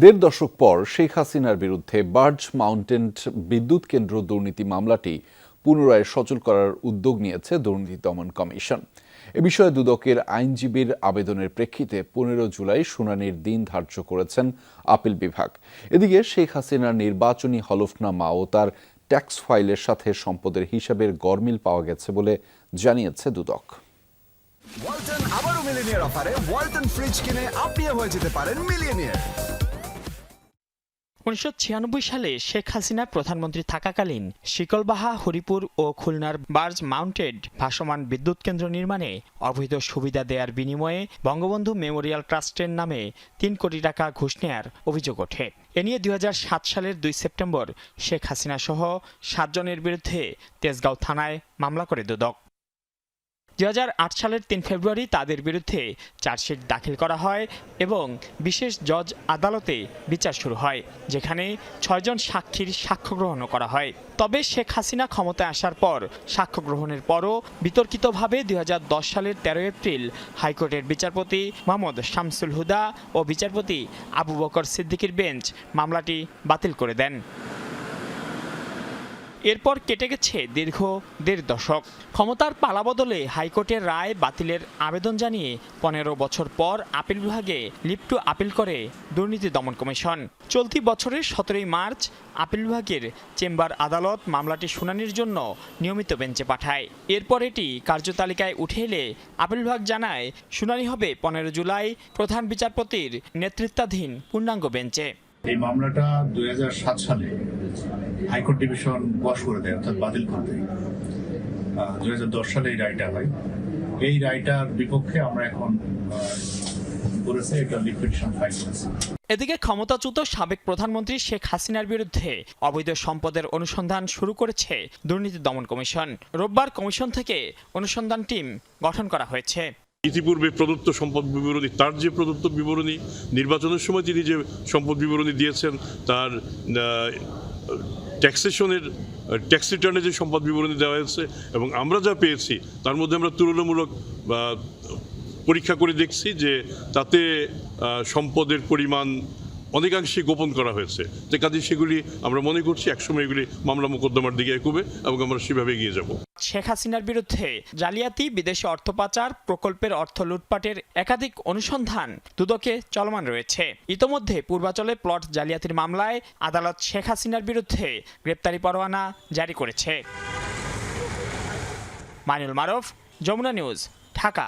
দেড় দশক পর শেখ হাসিনার বিরুদ্ধে বার্জ মাউন্টেন বিদ্যুৎ কেন্দ্র দুর্নীতি মামলাটি পুনরায় সচল করার উদ্যোগ নিয়েছে দুর্নীতি দমন কমিশন। এ বিষয়ে দুদকের আইনজীবীর আবেদনের প্রেক্ষিতে পনেরো জুলাই শুনানির দিন ধার্য করেছেন আপিল বিভাগ। এদিকে শেখ হাসিনার নির্বাচনী হলফনামা ও তার ট্যাক্স ফাইলের সাথে সম্পদের হিসাবের গরমিল পাওয়া গেছে বলে জানিয়েছে দুদক। ওয়ালটন আবারও মিলিনিয়ার অফারে, ওয়ালটন ফ্রিজ কিনে আপনিও হয়ে যেতে পারেন মিলিয়নিয়ার। উনিশশো ছিয়ানব্বই সালে শেখ হাসিনা প্রধানমন্ত্রী থাকাকালীন শিকলবাহা, হরিপুর ও খুলনার বার্জ মাউন্টেড ভাসমান বিদ্যুৎ কেন্দ্র নির্মাণে অবৈধ সুবিধা দেওয়ার বিনিময়ে বঙ্গবন্ধু মেমোরিয়াল ট্রাস্টের নামে তিন কোটি টাকা ঘুষ নেয়ার অভিযোগ ওঠে। এ নিয়ে দু হাজার সাত সালের দুই সেপ্টেম্বর শেখ হাসিনা সহ সাতজনের বিরুদ্ধে তেজগাঁও থানায় মামলা করে দুদক। দুই হাজার আট সালের তিন ফেব্রুয়ারি তাদের বিরুদ্ধে চার্জশিট দাখিল করা হয় এবং বিশেষ জজ আদালতে বিচার শুরু হয়, যেখানে ছয়জন সাক্ষীর সাক্ষ্য গ্রহণও করা হয়। তবে শেখ হাসিনা ক্ষমতায় আসার পর সাক্ষ্য গ্রহণের পরও বিতর্কিতভাবে দুই হাজার দশ সালের তেরো এপ্রিল হাইকোর্টের বিচারপতি মোহাম্মদ শামসুল হুদা ও বিচারপতি আবু বকর সিদ্দিকির বেঞ্চ মামলাটি বাতিল করে দেন। এরপর কেটে গেছে দীর্ঘ দেড় দশক। ক্ষমতার পালাবদলে হাইকোর্টের রায় বাতিলের আবেদন জানিয়ে পনেরো বছর পর আপিল বিভাগে লিপ্টু আপিল করে দুর্নীতি দমন কমিশন। চলতি বছরের সতেরোই মার্চ আপিল বিভাগের চেম্বার আদালত মামলাটি শুনানির জন্য নিয়মিত বেঞ্চে পাঠায়। এরপর এটি কার্যতালিকায় উঠে এলে আপিল বিভাগ জানায়, শুনানি হবে পনেরো জুলাই প্রধান বিচারপতির নেতৃত্বাধীন পূর্ণাঙ্গ বেঞ্চে। এই মামলাটা দুই সালে হাইকোর্ট ডিভিশন বশ করে দেয়, অর্থাৎ বাতিল করে দেয়। দুই সালে এই রায়টা হয়। এই রায়টার বিপক্ষে আমরা এখন করেছে একটা লিকুইডেশন ফাইল করেছে। এদিকে ক্ষমতাচ্যুত সাবেক প্রধানমন্ত্রী শেখ হাসিনার বিরুদ্ধে অবৈধ সম্পদের অনুসন্ধান শুরু করেছে দুর্নীতি দমন কমিশন। রোববার কমিশন থেকে অনুসন্ধান টিম গঠন করা হয়েছে। ইতিপূর্বে প্রদত্ত সম্পদ বিবরণী, তার যে প্রদত্ত বিবরণী, নির্বাচনের সময় তিনি যে সম্পদ বিবরণী দিয়েছেন, তার ট্যাক্সেশনের ট্যাক্স রিটার্নে যে সম্পদ বিবরণী দেওয়া হয়েছে এবং আমরা যা পেয়েছি, তার মধ্যে আমরা তুলনামূলক পরীক্ষা করে দেখছি যে তাতে সম্পদের পরিমাণ অনেকাংশে গোপন করা হয়েছে। যে কাজে সেগুলি আমরা মনে করছি, একসময় এগুলি মামলা মোকদ্দমার দিকে এগোবে এবং আমরা সেভাবে এগিয়ে যাব। শেখ হাসিনার বিরুদ্ধে জালিয়াতি, বিদেশি অর্থ পাচার, প্রকল্পের অর্থ লুটপাটের একাধিক অনুসন্ধান দুদকে চলমান রয়েছে। ইতোমধ্যে পূর্বাচলে প্লট জালিয়াতির মামলায় আদালত শেখ হাসিনার বিরুদ্ধে গ্রেপ্তারি পরোয়ানা জারি করেছে। মাইনুল মারফ, যমুনা নিউজ, ঢাকা।